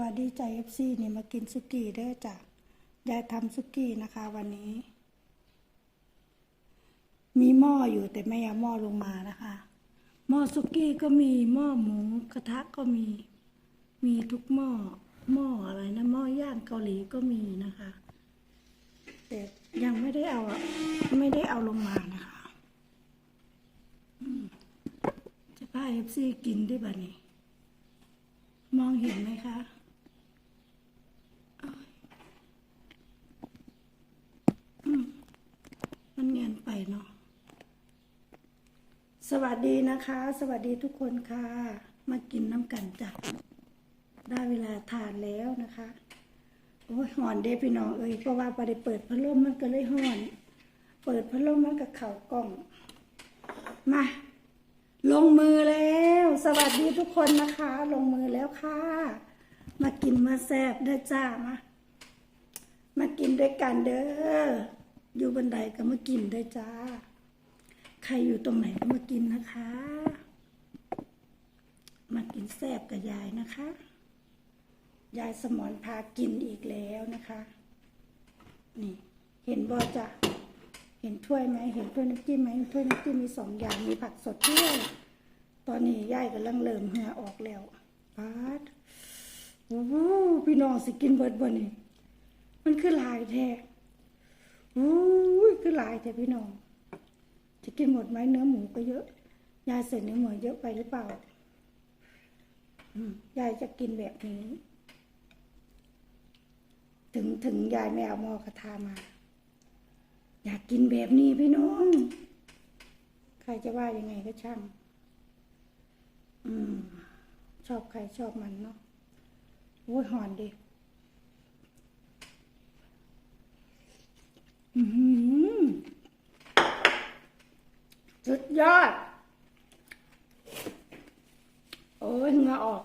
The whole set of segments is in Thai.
วัสดีใจเอฟซีนี่มากินสุกี้เด้อจ้ะยายทำสุกี้นะคะ วันนี้ มีหม้ออยู่แต่ไม่เอาหม้อลงมานะคะ หม้อสุกี้ก็มีหม้อหมูกระทะก็มี มีทุกหม้อหม้ออะไรนะหม้อย่างเกาหลีก็มีนะคะ แต่ยังไม่ได้เอาไม่ได้เอาลงมานะคะจะพาเอฟซีกินได้บ่นี้ มองเห็นไหมคะอืมมันเงียนไปเนาะ สวัส ดีนะคะ สวัสดีทุกคนค่ะ มากินน้ำกันจ้ะได้เวลาทานแล้วนะคะ โอ้ยหอนเด้พี่น้องเอ้ยเพราะว่าพอได้เปิดพัดลมมันก็เลยหอน เปิดพัดลมมันก็เข่ากล้อง มา ลงมือแล้ว สวัสดีทุกคนนะคะ ลงมือแล้วค่ะ มากินมาแซ่บเด้จ้ามามากินด้วยกันเด้ออยู่บันไดก็มากินเด้จ้า ใครอยู่ตรงไหนก็มากินนะคะ มากินแซ่บกับยายนะคะ ยายสมอนพากินอีกแล้วนะคะ นี่เห็นบอจะเห็นถ้วยไหมเห็นถ้วยน้ำจิ้มไหมถ้วยน้ำจิ้มมีสองอย่างมีผักสดด้วยตอนนี้ยายกำลังเริ่มเหือออกแล้วปาดโอ้พี่น้องสิกินเบิดบ่นี่มันคือลายแท้โอ้คือลายแท้พี่น้อง จะกินหมดไหมเนื้อหมูก็เยอะ ยายใส่เนื้อหมูเยอะไปหรือเปล่า ยายจะกินแบบนี้ ถึงถึงยายไม่เอาหม้อกระทามา อยากกินแบบนี้พี่น้อง ใครจะว่ายังไงก็ช่าง อืม ชอบใครชอบมันเนาะโอ้ยหอนดิอือหือ สุดยอด โอ้ยเหงื่อออก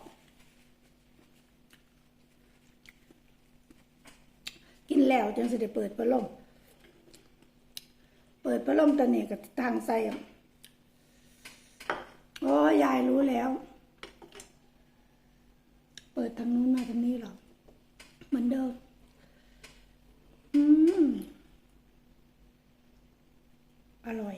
กินแล้วจังสิได้เปิดพัดลม เปิดพัดลมตะเนี่ยกับทางใส่อะโอ้ยยายรู้แล้ว เปิดทางนู้นมาทางนี้หรอเหมือนเดิมอืมอร่อย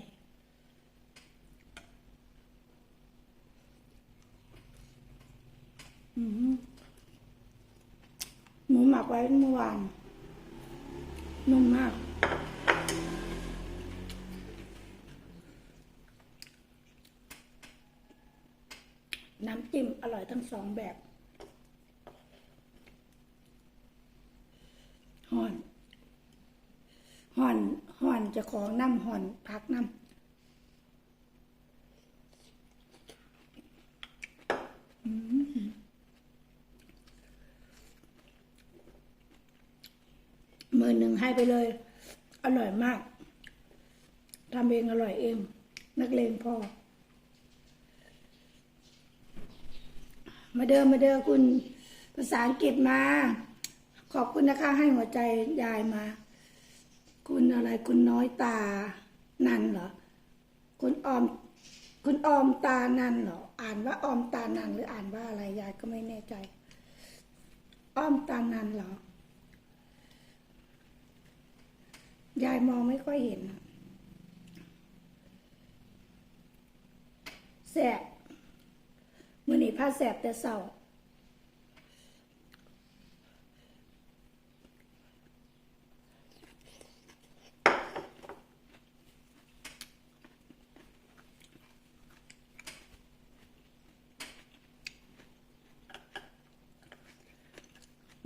อืมหมูหมัก ไว้เมื่อวานนุ่มมากน้ำจิ้มอร่อยทั้งสองแบบห่อนห่อนห่อนจะของน้ำห่อนพักน้ำอืม มือหนึ่งให้ไปเลย อร่อยมากทำเองอร่อยเอง นักเลงพอ มาเดิมมาเดิมคุณภาษาอังกฤษมา ขอบคุณนะคะ ให้หัวใจยายมา คุณอะไรคุณน้อยตานันเหรอ คุณออม คุณออมตานันเหรอ อ่านว่าออมตานันหรืออ่านว่าอะไรยายก็ไม่แน่ใจ อ้อมตานันเหรอ ยายมองไม่ค่อยเห็นแสบมื่อนีผ้าแสบแต่เศร้า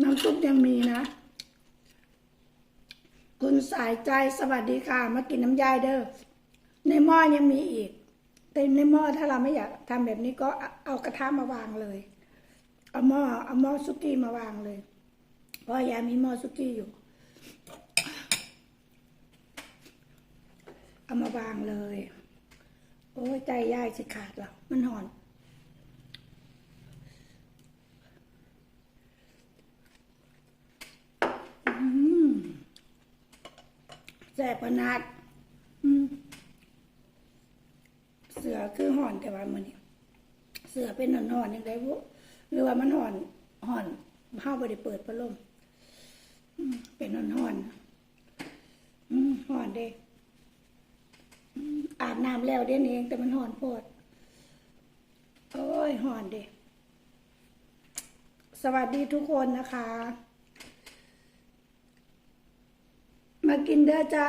น้ำซุปยังมีนะ คุณ สายใจสวัสดีค่ะ มากินน้ำยายเด้อในหม้อยังมีอีก แต่ในหม้อถ้าเราไม่อยากทำแบบนี้ก็เอากระทะมาวางเลย เอาหม้อเอาหม้อซุกี้มาวางเลย เพราะยายมีหม้อซุกี้อยู่ เอามาวางเลย โอ้ยใจยายสิขาดแล้วมันหอน อืม แสบขนาดเสือคือห่อนแต่ว่ามันเสือเป็นหอนหอนยังไงบุหรือว่ามันห่อนห่อนห้าบริเปิดพัดลมอืมเป็นห่อนๆอืมห่อนเด้ออาบน้ำแล้วเด่นเอง แต่มันห่อนโพดโอ้ยห่อนเด้สวัสดีทุกคนนะคะ มากินเด้อจ้า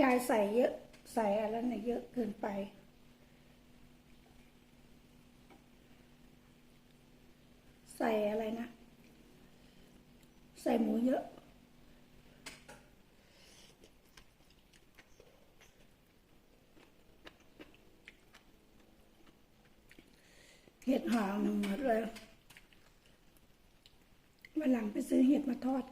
ยายใส่เยอะ ใส่อะไรเนี่ยเยอะเกินไป ใส่อะไรนะ ใส่หมูเยอะ เห็ดหางหนึ่งหมดเลยวันหลังไปซื้อเห็ดมาทอด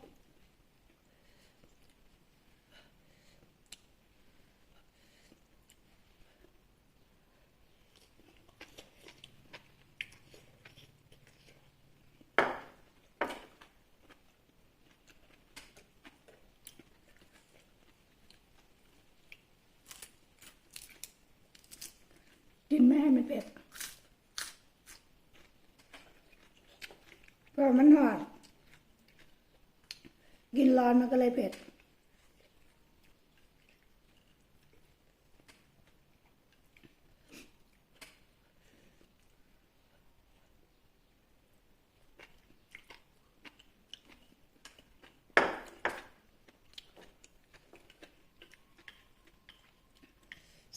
กินไม่ให้มันเผ็ดเพราะมันหอด กินร้ อนมันก็เลยเผ็ด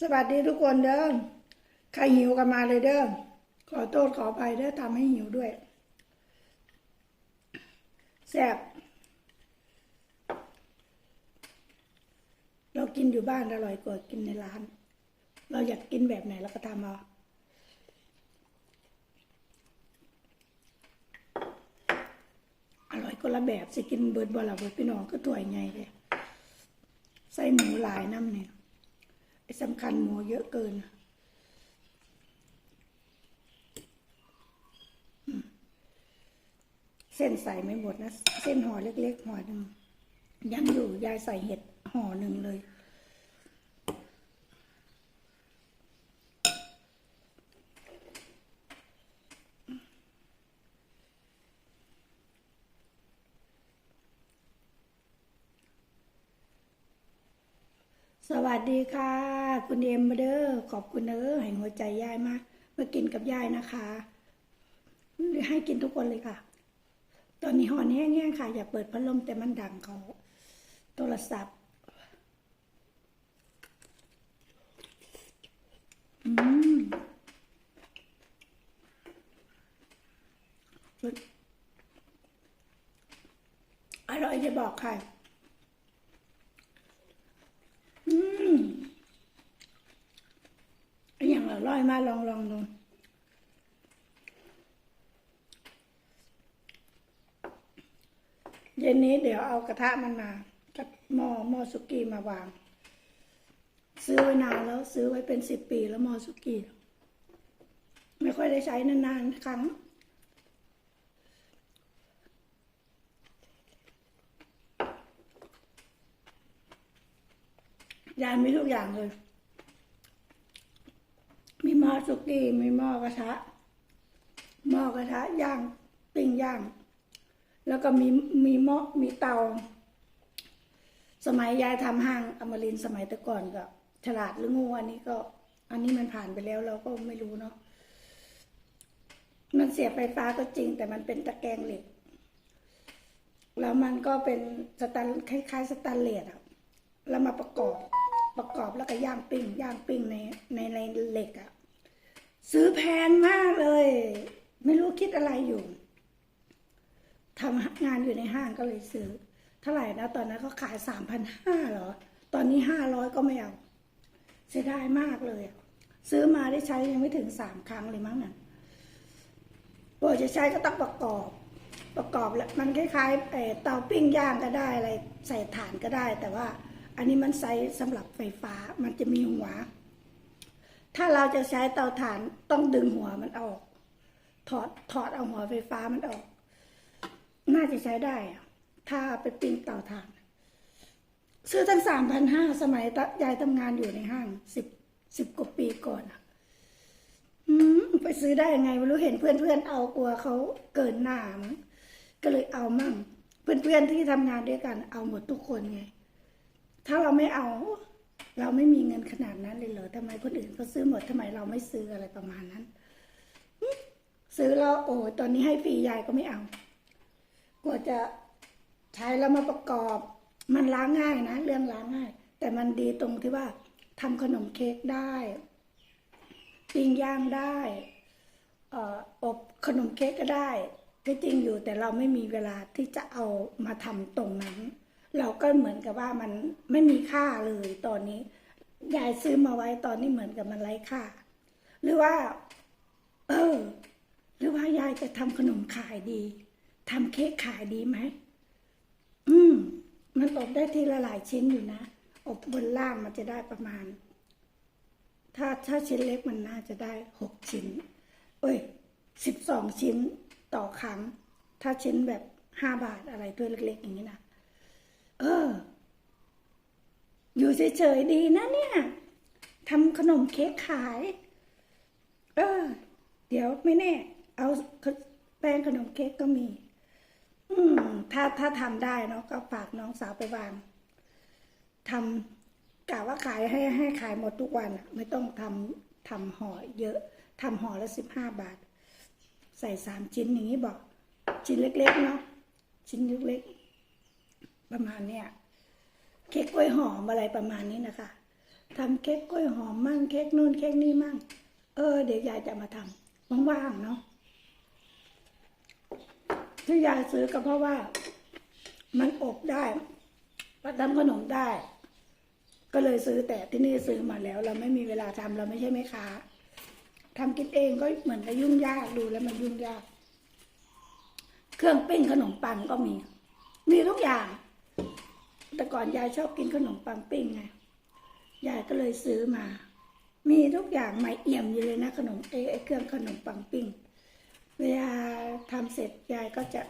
สวัสดีทุกคนเด้อใครหิวกันมาเลยเด้อขอโทษขออภัยเด้อทำให้หิวด้วยแซ่บ เรา กินอยู่บ้านอร่อยกว่ากินในร้าน เราอยากกินแบบไหนเราก็ทำเอาอร่อยคนละแบบสิกินเบิดบ่ละเบิดพี่น้องก็ตัวใหญ่เลยใส่หมูหลายน้ำเนี่ยไอ้สำคัญหมูเยอะเกินเส้นใส่ไม่หมดนะ เส้นห่อเล็กๆห่อหนึ่งยังอยู่ยายใส่เห็ดห่อหนึ่งเลย สวัสดีค่ะ คุณเอ็มมาเด้อขอบคุณเด้อให้หัวใจยายมากมากินกับยายนะคะหรือให้กินทุกคนเลยค่ะ ตอนนี้หอนแห้งๆค่ะ อย่าเปิดพัดลมแต่มันดังเขาโทรศัพท์อืมอร่อยจะบอกค่ะ อย่างอร่อยมาลองลองดูเย็นนี้เดี๋ยวเอากระทะมันมา กับหม้อหม้อสุกี้มาวาง ซื้อไว้นานแล้วซื้อไว้เป็นสิบปีแล้วหม้อสุกี้ ไม่ค่อยได้ใช้นานๆครั้ง ยายมีทุกอย่างเลย มีหม้อสุกี้มีหม้อกระทะหม้อกระทะย่างปิ้งย่าง แล้วก็มีมีหม้อมีเตา สมัยยายทำห้างอมรินสมัยแต่ก่อนก็ ฉลาดหรืองูอันนี้ก็ อันนี้มันผ่านไปแล้วเราก็ไม่รู้เนาะมันเสียไฟฟ้าก็จริง แต่มันเป็นตะแกรงเหล็กแล้วมันก็เป็นสแตนคล้ายๆสแตนเลสอะแล้วมาประกอบ ประกอบแล้วก็ย่างปิ้งย่างปิ้งในในในเหล็กอะซื้อแพงมากเลย ไม่รู้คิดอะไรอยู่ทำงานอยู่ในห้างก็เลยซื้อ เท่าไหร่นะตอนนั้นเขาขายสามพันห้าเหรอ ตอนนี้ห้าร้อยก็ไม่เอาเสียดายมากเลย ซื้อมาได้ใช้ยังไม่ถึงสามครั้งเลยมั้งน่ะพอจะใช้ก็ต้องประกอบ ประกอบแล้วมันคล้ายๆเอ่อเตาปิ้งย่างก็ได้อะไรใส่ถ่านก็ได้ แต่ว่า อันนี้มันใช้สำหรับไฟฟ้ามันจะมีหัว ถ้าเราจะใช้เตาถ่านต้องดึงหัวมันออก ถอดถอดเอาหัวไฟฟ้ามันออก น่าจะใช้ได้อะถ้าไปปิ้งเตาถ่าน ซื้อตั้งสามพันห้าสมัยยายทำงานอยู่ในห้างสิบสิบกว่าปีก่อนอืมไปซื้อได้ยังไงไม่รู้เห็นเพื่อนๆเอากลัวเขาเกินหน้ามั้งก็เลยเอามั่ง เพื่อนๆที่ทำงานด้วยกันเอาหมดทุกคนไง ถ้าเราไม่เอา เราไม่มีเงินขนาดนั้นเลยเหรอทำไมคนอื่นเขาซื้อหมดทำไมเราไม่ซื้ออะไรประมาณนั้น ซื้อแล้วโอ้ตอนนี้ให้ฟรียายก็ไม่เอา กว่าจะใช้แล้วมาประกอบ มันล้างง่ายนะ เรื่องล้างง่าย แต่มันดีตรงที่ว่าทำขนมเค้กได้ปิ้งย่างได้เออบขนมเค้กก็ได้ก็จริงอยู่แต่เราไม่มีเวลาที่จะเอามาทำตรงนั้น เราก็เหมือนกับว่ามันไม่มีค่าเลยตอนนี้ยายซื้อมาไว้ตอนนี้เหมือนกับมันไร้ค่า หรือว่า เออ หรือว่ายายจะทำขนมขายดีทำเค้กขายดีไหมอืม มันอบได้ทีละหลายชิ้นอยู่นะ อบบนล่างมันจะได้ประมาณ ถ้าถ้าชิ้นเล็กมันน่าจะได้หกชิ้น เอ้ยสิบสองชิ้นต่อครั้ง ถ้าชิ้นแบบห้าบาทอะไรตัวเล็กๆอย่างนี้นะ เออ อยู่เฉยๆดีนะเนี่ยทำขนมเค้กขาย เออ เดี๋ยวไม่แน่ เอาแป้งขนมเค้กก็มี อืม ถ้าถ้าทำได้เนาะก็ฝากน้องสาวไปวางทำกะว่าขายให้ให้ขายหมดทุกวันไม่ต้องทำทำห่อเยอะทำห่อละสิบห้าบาท ใส่สามชิ้นอย่างนี้บอก ชิ้นเล็กๆเนาะชิ้นเล็กๆ ประมาณเนี้ยเค้กกล้วยหอมอะไรประมาณนี้นะคะทำเค้กกล้วยหอมมั่งเค้กนู่นเค้กนี่มั่ง เออ เดี๋ยวยายจะมาทำว่างๆเนาะที่ยายซื้อก็เพราะว่า มันอบได้ทำขนมได้ ก็เลยซื้อแต่ที่นี่ซื้อมาแล้ว เราไม่มีเวลาทำเราไม่ใช่แม่ค้าทำกินเองก็เหมือนกับยุ่งยากดูแล้วมันยุ่งยาก เครื่องปิ้งขนมปังก็มี มีทุกอย่าง แต่ก่อนยายชอบกินขนมปังปิ้งไง ยายก็เลยซื้อมา มีทุกอย่างใหม่เอี่ยมอยู่เลยนะขนมเอไอเครื่องขนมปังปิ้ง เวลาทำเสร็จยายก็จะ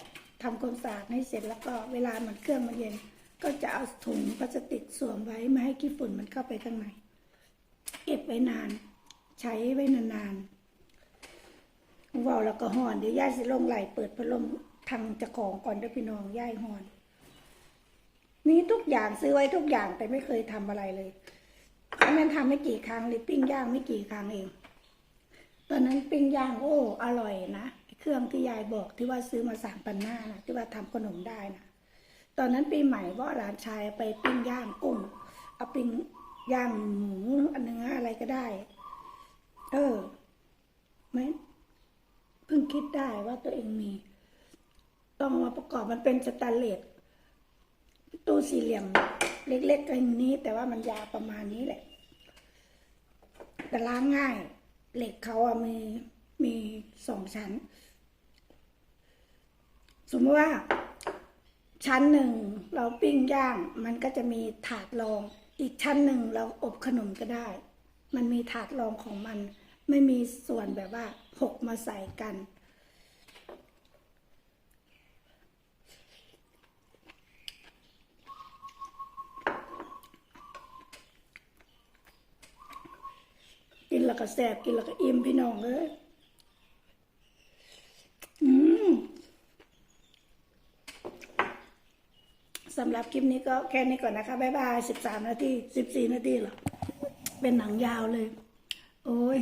ทำความสะอาดให้เสร็จแล้วก็เวลามันเครื่องมันเย็น ก็จะเอาถุงพลาสติกสวมไว้ไม่ให้ขี้ฝุ่นมันเข้าไปข้างใน เก็บไว้นาน ใช้ไว้นานๆว่าวแล้วก็ห่อนเดี๋ยวยายสิลงไหลเปิดพัดลมทางจะของก่อนเด้อพี่น้องยายห่อน มีทุกอย่างซื้อไว้ทุกอย่างแต่ไม่เคยทำอะไรเลยอันนั้นทำไม่กี่ครั้งเลยปิ้งย่างไม่กี่ครั้งเอง ตอนนั้นปิ้งย่างโอ้อร่อยนะเครื่องที่ยายบอกที่ว่าซื้อมาสามพันหน้านะที่ว่าทำขนมได้นะตอนนั้นปีใหม่ว่าหลานชายไปปิ้งย่างกุ้งเอาปิ้งย่างหมูอันเนื้ออะไรก็ได้ เออไม่เพิ่งคิดได้ว่าตัวเองมี ต้องมาประกอบมันเป็นสแตนเลส ตู้สี่เหลี่ยม เล็กๆอย่างนี้ แต่ว่ามันยาวประมาณนี้แหละ แต่ล้างง่าย เหล็กเขาอะมีมีสองชั้น สมมติว่า ชั้นหนึ่งเราปิ้งย่าง มันก็จะมีถาดรอง อีกชั้นหนึ่งเราอบขนมก็ได้ มันมีถาดรองของมัน ไม่มีส่วนแบบว่าหกมาใส่กัน แล้วก็แสบกินแล้วก็อิ่มพี่น้องเอ้ยอืมสำหรับคลิปนี้ก็แค่นี้ก่อนนะคะ บ๊ายบาย 13 นาที 14 นาทีหรอ เป็นหนังยาวเลย โอ้ย